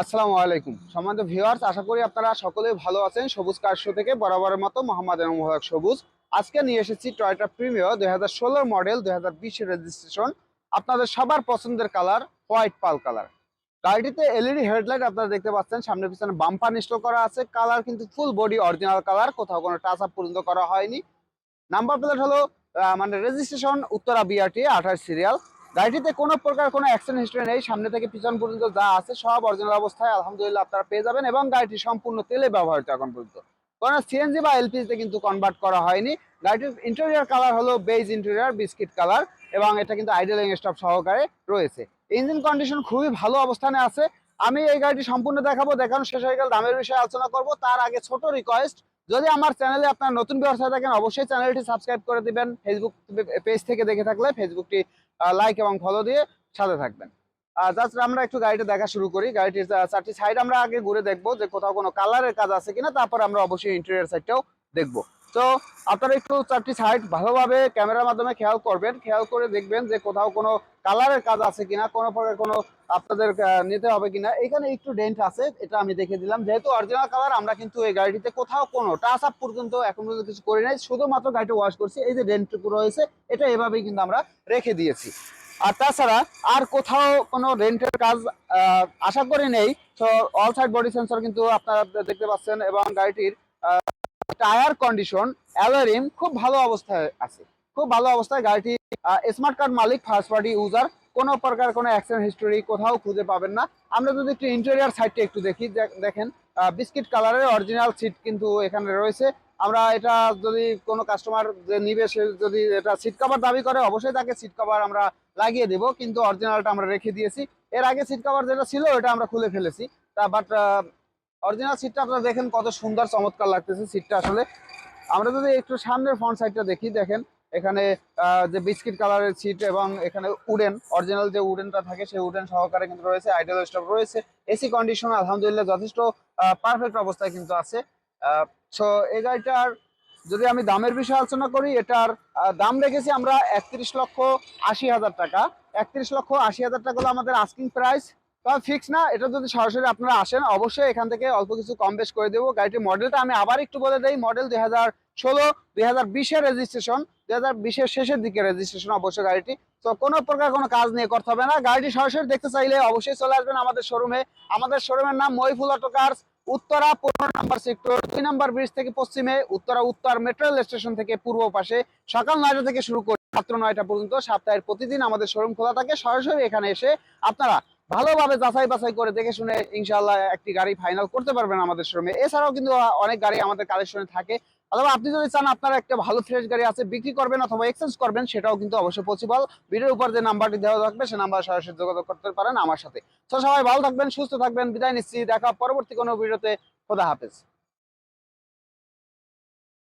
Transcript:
আসসালামু আলাইকুম। সম্মানিত ভিউয়ার্স আশা করি আপনারা সকলেই ভালো আছেন। সবুজ কার শো থেকে বরাবরের মতো মোহাম্মদ এনামুল সবুজ। আজকে নিয়ে এসেছি টয়টা প্রিমিয়ার দুই হাজার মডেল দুই হাজার রেজিস্ট্রেশন আপনাদের সবার পছন্দের কালার হোয়াইট পাল কালার গাড়িটিতে এলইডি হেডলাইট আপনারা দেখতে পাচ্ছেন। সামনে পিছনে বাম্পার ইনস্টল করা আছে। কালার কিন্তু ফুল বডি অরিজিনাল কালার কোথাও কোনো টাচ আপ পর্যন্ত করা হয়নি। নাম্বার প্লেট হলো মানে রেজিস্ট্রেশন উত্তরা বিআরটি আঠাশ সিরিয়াল গাড়িটিতে কোনো প্রকার কোনো অ্যাক্সিডেন্ট হিস্ট্রি নেই। সামনে থেকে পিছন পর্যন্ত যা আছে সব অরিজিনাল অবস্থায় আলহামদুলিল্লাহ আপনারা পেয়ে যাবেন এবং গাড়িটি সম্পূর্ণ তেলে ব্যবহৃত এখন পর্যন্ত। কোনো সিএনজি বা এলপিজিতে কিন্তু কনভার্ট করা হয়নি। গাড়িটির ইন্টেরিয়ার কালার হলো বেজ ইন্টেরিয়ার বিস্কিট কালার এবং এটা কিন্তু আইডেলিং স্টপ সহকারে রয়েছে। ইঞ্জিন কন্ডিশন খুবই ভালো অবস্থানে আছে। আমি এই গাড়িটি সম্পূর্ণ দেখাবো, দেখানো শেষ হয়ে গেল দামের বিষয়ে আলোচনা করব। তার আগে ছোট রিকোয়েস্ট যদি আমার চ্যানেলে আপনার নতুন ব্যবসায় থাকেন, অবশ্যই চ্যানেলটি সাবস্ক্রাইব করে দিবেন। ফেসবুক পেজ থেকে দেখে থাকলে ফেসবুকটি লাইক এবং ফলো দিয়ে সাথে থাকবেন। জাস্ট আমরা একটু গাড়িটা দেখা শুরু করি। গাড়িটির চারটি সাইড আমরা আগে ঘুরে দেখব যে কোথাও কোনো কালারের কাজ আছে কিনা, তারপর আমরা অবশ্যই ইন্টেরিয়ার সাইডটাও দেখব। তো আপনারা একটু চারটি সাইড ভালোভাবে ক্যামেরার মাধ্যমে খেয়াল করবেন। খেয়াল করে দেখবেন যে কোথাও কোনো কালারের কাজ আছে কিনা, কোনো প্রকার কোনো আপনাদের নিতে হবে কিনা, এখানে একটু ডেন্ট আছে, এটা আমি দেখে দিলাম। যেহেতু অরিজিনাল কালার আমরা কিন্তু এই গাড়িটিতে কোথাও কোনো টাচ আপ পর্যন্ত এখন পর্যন্ত কিছু করি নাই, শুধুমাত্র গাড়িটা ওয়াশ করছি। এই যে ডেন্টটুকু রয়েছে, এটা এভাবেই কিন্তু আমরা রেখে দিয়েছি। আর তাছাড়া আর কোথাও কোনো রেন্টের কাজ আশা করি নেই। তো অল সাইড বডি সেন্সর কিন্তু আপনারা দেখতে পাচ্ছেন এবং গাড়িটির টায়ার কন্ডিশন অ্যালোরিম খুব ভালো অবস্থায় আছে। খুব ভালো অবস্থায় গাড়িটি স্মার্ট কার্ড মালিক ফার্স্ট পার্টি ইউজার কোনো প্রকার কোনো অ্যাক্সিডেন্ট হিস্টোরি কোথাও খুঁজে পাবেন না। আমরা যদি একটু ইন্টেরিয়ার সাইডটা একটু দেখি দেখেন বিস্কিট কালারের অরিজিনাল সিট কিন্তু এখানে রয়েছে। আমরা এটা যদি কোনো কাস্টমার যে নিবে, সে যদি এটা সিট কভার দাবি করে, অবশ্যই তাকে সিট কভার আমরা লাগিয়ে দেব। কিন্তু অরিজিনালটা আমরা রেখে দিয়েছি। এর আগে সিট কভার যেটা ছিল ওটা আমরা খুলে ফেলেছি। তা বাট অরিজিনাল সিটটা আপনারা দেখেন কত সুন্দর, চমৎকার লাগতেছে সিটটা আসলে। আমরা যদি একটু সামনের ফ্রন্ট সাইডটা দেখি, দেখেন এখানে যে বিস্কিট কালারের সিট এবং এখানে উডেন, অরিজিনাল যে উডেনটা থাকে সেই উডেন সহকারে কিন্তু রয়েছে আইডল স্টপ রয়েছে এসি কন্ডিশন আলহামদুলিল্লাহ যথেষ্ট পারফেক্ট অবস্থায় কিন্তু আছে। সো এই গাড়িটার যদি আমি দামের বিষয়ে আলোচনা করি, এটার দাম রেখেছি আমরা একত্রিশ লক্ষ আশি হাজার টাকা। একত্রিশ লক্ষ আশি হাজার টাকা হলো আমাদের আস্কিং প্রাইস তবে ফিক্স না, এটা যদি সরাসরি আপনারা আসেন, অবশ্যই এখান থেকে অল্প কিছু কম বেশ করে দেবো। গাড়িটির মডেলটা আমি আবার একটু বলে দিই মডেল দুই হাজার ষোলো, দুই হাজার বিশের রেজিস্ট্রেশন দুই হাজার বিশের শেষের দিকে রেজিস্ট্রেশন অবশ্যই গাড়িটি। তো কোনো প্রকার কোনো কাজ নিয়ে করতে হবে না। গাড়িটি সরাসরি দেখতে চাইলে অবশ্যই চলে আসবেন আমাদের শোরুমে আমাদের শোরুমের নাম মহিফুল অটো কার্স, উত্তরা পনেরো নম্বর সেক্টর দুই নম্বর ব্রিজ থেকে পশ্চিমে, উত্তরা উত্তর মেট্রো রেল স্টেশন থেকে পূর্ব পাশে। সকাল নয়টা থেকে শুরু করে রাত্র নয়টা পর্যন্ত সপ্তাহের প্রতিদিন আমাদের শোরুম খোলা থাকে। সরাসরি এখানে এসে আপনারা ভালোভাবে যাচাই বাছাই করে দেখে শুনে ইনশাল্লাহ একটি গাড়ি ফাইনাল করতে পারবেন আমাদের শোরুমে এছাড়াও কিন্তু অনেক গাড়ি আমাদের কালেকশনে থাকে। অথবা আপনি যদি চান আপনার একটা ভালো ফ্রেশ গাড়ি আছে বিক্রি করবেন অথবা এক্সচেঞ্জ করবেন, সেটাও কিন্তু অবশ্যই পসিবল ভিডিওর উপর যে নাম্বারটি দেওয়া থাকবে, সে নাম্বার সরাসরি যোগাযোগ করতে পারেন আমার সাথে। তো সবাই ভালো থাকবেন, সুস্থ থাকবেন, বিদায় নিচ্ছি। দেখা পরবর্তী কোনো ভিডিওতে। খোদা হাফেজ।